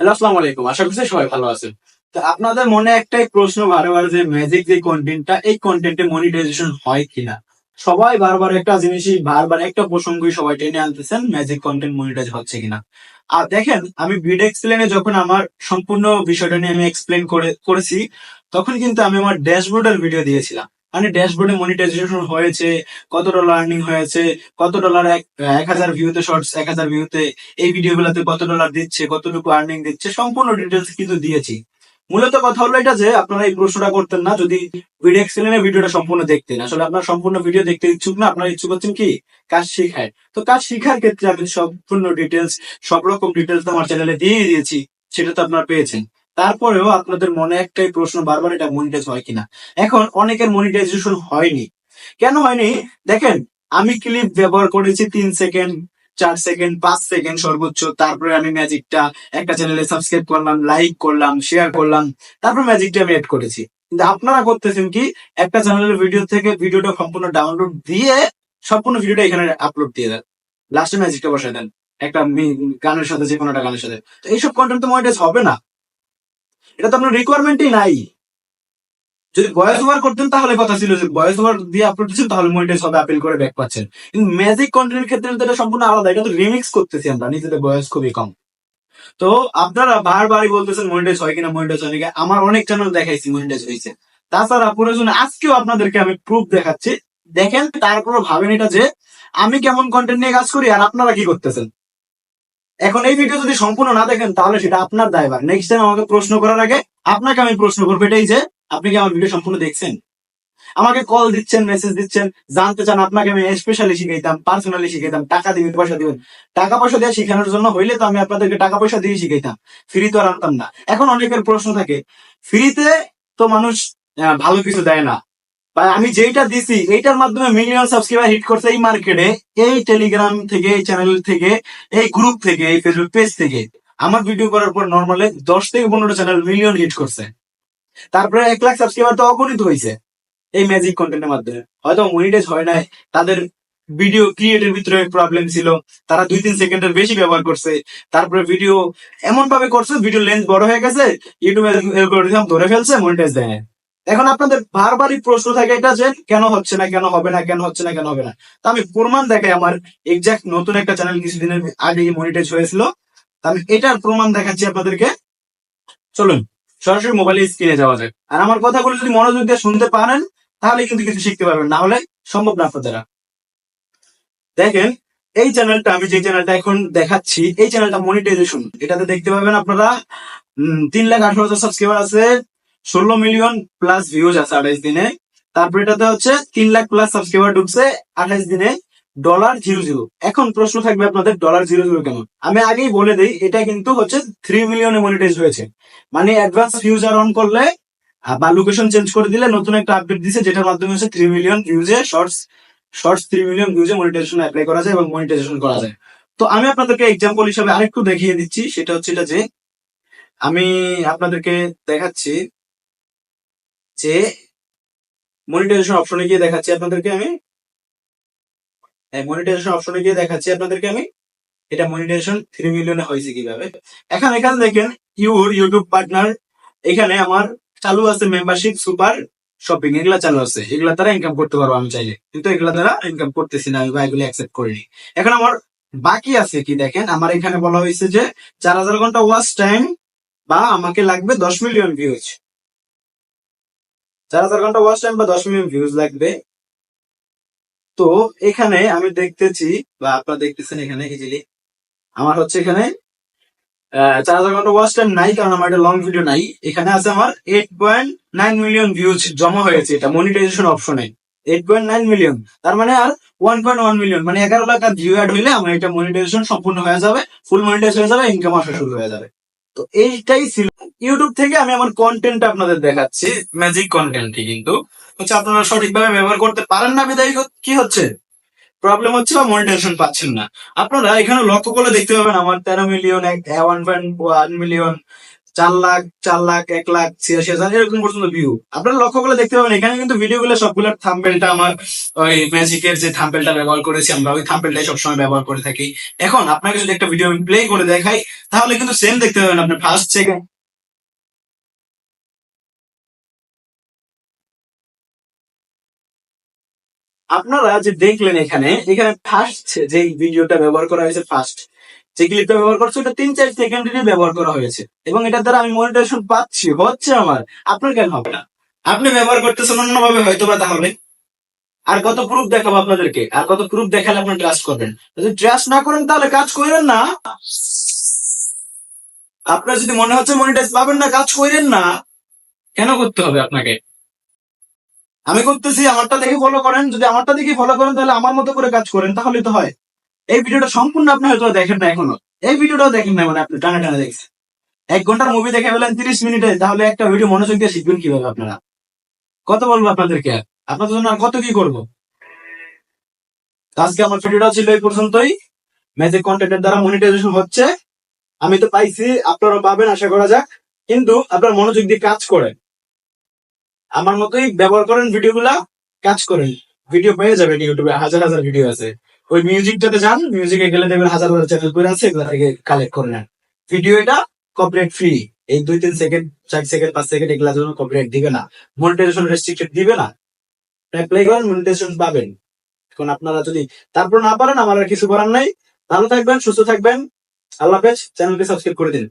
Hello আসসালামু আলাইকুম আশা করছি সবাই ভালো আছেন। তো আপনাদের মনে একটাই প্রশ্ন বারবার যে ম্যাজিক যে কন্টেন্টটা এই কন্টেন্টে মনিটাইজেশন হয় কিনা? সবাই বারবার একটা জিনিসই, বারবার একটা প্রসঙ্গই সবাই টেনে আনতেছেন ম্যাজিক কন্টেন্ট মনিটাইজ হচ্ছে কিনা? আর দেখেন, আমি ভিডিও এক্সপ্লেনে যখন আমার সম্পূর্ণ বিষয়টা নিয়ে আমি এক্সপ্লেন করে, করেছি, তখন কিন্তু আমি আমার ড্যাশবোর্ডের ভিডিও দিয়েছিলাম। মানে ড্যাশবোর্ডে মনিটাইজেশন হয়েছে, কত ডলার আর্নিং হয়েছে, কত ডলার এক হাজার ভিউতে শর্টস এক হাজার ভিউতে এই ভিডিওগুলোতে কত ডলার দিচ্ছে, কতটুকু আর্নিং দিচ্ছে, সম্পূর্ণ ডিটেলস কিন্তু দিয়েছি। মূলত কথা হলো এটা যে, আপনারা এই প্রশ্নটা করতেন না, যদি ভিডিও এক্সপ্লেনের ভিডিওটা সম্পূর্ণ দেখতেন। আসলে আপনার সম্পূর্ণ ভিডিও দেখতে ইচ্ছুক না, আপনারা ইচ্ছুক হচ্ছেন কি? কাজ শিখায়। তো কাজ শিখার ক্ষেত্রে আমি সম্পূর্ণ ডিটেলস সব রকম ডিটেলস আমার চ্যানেলে দিয়ে দিয়েছি, সেটা তো আপনারা পেয়েছেন। তারপরেও আপনাদের মনে একটাই প্রশ্ন, বারবার এটা মনিটাইজ হয় কিনা? এখন অনেকের মনিটাইজেশন হয়নি। কেন হয়নি? দেখেন, আমি ক্লিপ ব্যবহার করেছি তিন সেকেন্ড চার সেকেন্ড পাঁচ সেকেন্ড সর্বোচ্চ। তারপরে আমি ম্যাজিকটা একটা চ্যানেলে সাবস্ক্রাইব করলাম লাইক করলাম শেয়ার করলাম। তারপর ম্যাজিকটা আমি এড করেছি। কিন্তু আপনারা করতেছেন কি? একটা চ্যানেলের ভিডিও থেকে ভিডিওটা সম্পূর্ণ ডাউনলোড দিয়ে সম্পূর্ণ ভিডিওটা এখানে আপলোড দিয়ে দেন। লাস্টে ম্যাজিকটা বসায় দেন। একটা গানের সাথে যে কোনো একটা গানের সাথে। তো এইসব কন্টেন্ট তো মনিটাইজ হবে না। এটা তো আপনার রিকোয়ারমেন্টই নাই। যদি ভয়েস ওভার করতেন তাহলে কথা ছিল যে ভয়েস ওভার দিয়ে আপলোড দিচ্ছেন, তাহলে মনিটাইজ হবে আপিল করে ব্যাক পাচ্ছেন। কিন্তু ম্যাজিক কন্টেন্টের ক্ষেত্রে এটা সম্পূর্ণ আলাদা, এটা তো রিমিক্স করতেছি আমরা, নিজেদের বয়স খুবই কম। তো আপনারা বারবারই বলতেছেন মনিটাইজ হয় কিনা মনিটাইজ হয় কিনা, আমার অনেক চ্যানেল দেখাইছি মনিটাইজ হয়েছে তাছাড়া প্রয়োজনে আজকেও আপনাদেরকে আমি প্রুফ দেখাচ্ছি। দেখেন তারপরে ভাবেন এটা যে, আমি কেমন কন্টেন্ট নিয়ে কাজ করি আর আপনারা কি করতেছেন? এখন এই ভিডিও যদি সম্পূর্ণ না দেখেন, তাহলে সেটা আপনার দায়ভার। নেক্সট টাইম আমাকে প্রশ্ন করার আগে আপনাকে আমি প্রশ্ন করব এটাই যে, আপনি কি আমার ভিডিও সম্পূর্ণ দেখছেন? আমাকে কল দিচ্ছেন মেসেজ দিচ্ছেন, জানতে চান, আপনাকে আমি স্পেশালি শিখাইতাম পার্সোনালি শিখাইতাম, টাকা দিবেন, পয়সা দিবেন। টাকা পয়সা দিয়ে শিখানোর জন্য হইলে তো আমি আপনাদেরকে টাকা পয়সা দিয়ে শিখাইতাম। ফ্রি তো আর আনতাম না। এখন অনেকের প্রশ্ন থাকে ফ্রিতে তো মানুষ ভালো কিছু দেয় না। আমি যেইটা দিছি, এইটার মাধ্যমে মিলিয়ন সাবস্ক্রাইবার হিট করছে এই মার্কেটে এই টেলিগ্রাম থেকে, এই চ্যানেল থেকে, এই গ্রুপ থেকে, এই ফেসবুক পেজ থেকে। আমার ভিডিও করার পর নর্মালি দশ থেকে পনেরো চ্যানেল মিলিয়ন হিট করছে। তারপরে এক লাখ সাবস্ক্রাইবার তো অগণিত হয়েছে এই ম্যাজিক কন্টেন্টের মাধ্যমে। হয়তো মনিটাইজ হয় নাই, তাদের ভিডিও ক্রিয়েটের ভিতরে প্রবলেম ছিল, তারা দুই তিন সেকেন্ডের বেশি ব্যবহার করছে। তারপরে ভিডিও এমন ভাবে করছে ভিডিও লেন্থ বড় হয়ে গেছে ইউটিউবে ধরে ফেলছে মনিটাইজ দেয়। এখন আপনাদের বারবারই প্রশ্ন থাকে এটা যে কেন হচ্ছে না, কেন হবে না, কেন হচ্ছে না, কেন হবে না। তো আমি প্রমাণ দেখাই আমার এক্সাক্ট নতুন একটা চ্যানেল কিছুদিনের আগে মনিটাইজ হয়েছিল। আমি এটার প্রমাণ দেখাচ্ছি আপনাদেরকে। চলুন, সরাসরি মোবাইলে স্ক্রিনে যাওয়া যায় আর আমার কথাগুলো যদি মনোযোগ দিয়ে শুনতে পারেন, তাহলে কিন্তু কিছু শিখতে পারবেন। না হলে সম্ভব না আপনাদের দেখেন, এই চ্যানেলটা আমি যে চ্যানেলটা এখন দেখাচ্ছি, এই চ্যানেলটা মনিটাইজেশন এটাতে দেখতে পাবেন আপনারা তিন লাখ আঠারো হাজার সাবস্ক্রাইবার আছে ষোলো মিলিয়ন প্লাস ভিউজ আছে আঠাইশ দিনে। তারপর এটাতে হচ্ছে তিন লাখ প্লাস সাবস্ক্রাইবার ঢুকছে আঠাইশ দিনে। ডলার জিরো জিরো এখন প্রশ্ন থাকবে আপনাদের ডলার জিরো জিরো কেন আমি আগেই বলে দিই, এটা কিন্তু হচ্ছে থ্রি মিলিয়নে মনিটাইজ হয়েছে। মানে অ্যাডভান্স ফিউচার অন করলে বা লোকেশন চেঞ্জ করে দিলে নতুন একটা আপডেট দিছে, যেটার মাধ্যমে হচ্ছে থ্রি মিলিয়ন ভিউজে শর্টস শর্টস থ্রি মিলিয়ন ভিউজে মনিটাইজেশন অ্যাপ্লাই করা যায় এবং মনিটাইজেশন করা যায়। তো আমি আপনাদেরকে এক্সাম্পল হিসাবে আরেকটু দেখিয়ে দিচ্ছি। সেটা হচ্ছে এটা যে, আমি আপনাদেরকে দেখাচ্ছি। যে মনিটাইজেশন অপশনে গিয়ে দেখাচ্ছি আপনাদেরকে আমি। মনিটাইজেশন অপশনে গিয়ে দেখাচ্ছি আপনাদেরকে আমি। এটা মনিটাইজেশন থ্রি মিলিয়নে হয়েছে কীভাবে? এখন এখানে দেখেন ইউর ইউটিউব পার্টনার এখানে আমার চালু আছে মেম্বারশিপ সুপার শপিং এগুলা চালু আছে। এগুলা দ্বারা ইনকাম করতে পারব আমি চাইলে। কিন্তু এগুলা দ্বারা ইনকাম করতেছি না, আমি বা এগুলো অ্যাকসেপ্ট করিনি। এখন আমার বাকি আছে কি দেখেন? আমার এখানে বলা হয়েছে যে, চার হাজার ঘণ্টা ওয়াচ টাইম বা আমাকে লাগবে দশ মিলিয়ন ভিউজ চার হাজার ঘণ্টা ওয়াচ টাইম বা দশ ভিউজ লাগবে। তো এখানে আমি দেখতেছি, বা আপনারা দেখতেছেন এখানে ইজিলি আমার হচ্ছে এখানে চার হাজার ঘণ্টা ওয়াচ টাইম নাই, কারণ আমার এটা লং ভিডিও নাই। এখানে আছে আমার eight point nine million views জমা হয়েছে এটা মনিটাইজেশন অপশনে এইট পয়েন্ট নাইন মিলিয়ন তার মানে আর ওয়ান পয়েন্ট ওয়ান মিলিয়ন মানে এগারো লাখ ভিউ অ্যাড হইলে আমার এটা মনিটাইজেশন সম্পূর্ণ হয়ে যাবে ফুল মনিটাইজ হয়ে যাবে ইনকাম আসা শুরু হয়ে যাবে। তো এইটাই ছিল ইউটিউব থেকে আমি আমার কন্টেন্ট আপনাদের দেখাচ্ছি ম্যাজিক কন্টেন্টই কিন্তু। হচ্ছে আপনারা সঠিকভাবে ব্যবহার করতে পারেন না, বিদায় কি হচ্ছে? প্রবলেম হচ্ছে বা মনিটাইজেশন পাচ্ছেন না। আপনারা এখানে লক্ষ্য করে দেখতে পাবেন আমার তেরো million one point one million চার লাখ চার লাখ, এক লাখ, ছিয়াশি হাজার, এরকম পর্যন্ত ভিউ আপনারা লক্ষ্য করে দেখতে পাবেন এখানে কিন্তু ভিডিও গুলো সবগুলোর থাম্পেলটা আমার ওই ম্যাজিকের যে থাম্পেলটা ব্যবহার করেছি, আমরা ওই থাম্পেলটাই সবসময় ব্যবহার করে থাকি। এখন আপনাকে যদি একটা ভিডিও প্লে করে দেখাই, তাহলে কিন্তু সেম দেখতে পাবেন আপনি ফার্স্ট সেকেন্ড আপনারা যে দেখলেন এখানে এখানে ফার্স্ট যে ভিডিওটা ব্যবহার করা হয়েছে ফার্স্ট যে ক্লিপটা ব্যবহার করছে, ওটা তিন চার সেকেন্ডেরই ব্যবহার করা হয়েছে। এবং এটার দ্বারা আমি মনিটাইজেশন পাচ্ছি, হচ্ছে আমার। আপনার কেন হবে না? আপনি ব্যবহার করতেছেন অন্যভাবে হয়তো বা তাহলে। আর কত প্রুফ দেখাবো আপনাদেরকে? আর কত প্রুফ দেখালে আপনার ট্রাস্ট করবেন? যদি ট্রাস্ট না করেন, তাহলে কাজ করেন না। আপনার যদি মনে হচ্ছে মনিটাইজ পাবেন না, কাজ করেন না। কেন করতে হবে আপনাকে? আমি করতেছি, আমারটা দেখে ফলো করেন। যদি আমারটা দেখে ফলো করেন, তাহলে আমার মতো করে কাজ করেন তাহলে তো হয়। এই ভিডিওটা সম্পূর্ণ আপনি হয়তো দেখেন না এখনও। এই ভিডিওটাও দেখেন না মানে আপনি টানা টানা দেখছেন। এক ঘণ্টার মুভি দেখে ফেলেন তিরিশ মিনিটে, তাহলে একটা ভিডিও মনোযোগ দিয়ে শিখবেন কীভাবে আপনারা। কত বলব আপনাদেরকে? আপনাদের জন্য আর কত কি করব? আজকে আমার ভিডিওটা ছিল এই পর্যন্তই। ম্যাজিক কন্টেন্টের দ্বারা মনিটাইজেশন হচ্ছে। আমি তো পাইছি আপনারা পাবেন, আশা করা যাক। কিন্তু আপনার মনোযোগ দিয়ে কাজ করেন। আমার মতোই ব্যবহার করেন ভিডিওগুলা, কাজ করেন। ভিডিও পেয়ে যাবেন ইউটিউবে, হাজার হাজার ভিডিও আছে। ওই মিউজিকটাতে যান মিউজিকে গেলে দেখবেন হাজার হাজার চ্যানেল করে আছে, এগুলো থেকে কালেক্ট করে নেন। ভিডিও এটা কপিরাইট ফ্রি এই দুই তিন সেকেন্ড চার সেকেন্ড পাঁচ সেকেন্ড এগুলা জন্য কপিরাইট দিবে না। মনিটাইজেশন রেস্ট্রিক্টেড দিবে না। প্লে করেন মনিটাইজেশন পাবেন। এখন আপনারা যদি তারপর না পারেন, আমার আর কিছু করার নাই। ভালো থাকবেন, সুস্থ থাকবেন। আল্লাহ হাফেজ চ্যানেলটি সাবস্ক্রাইব করে দিন।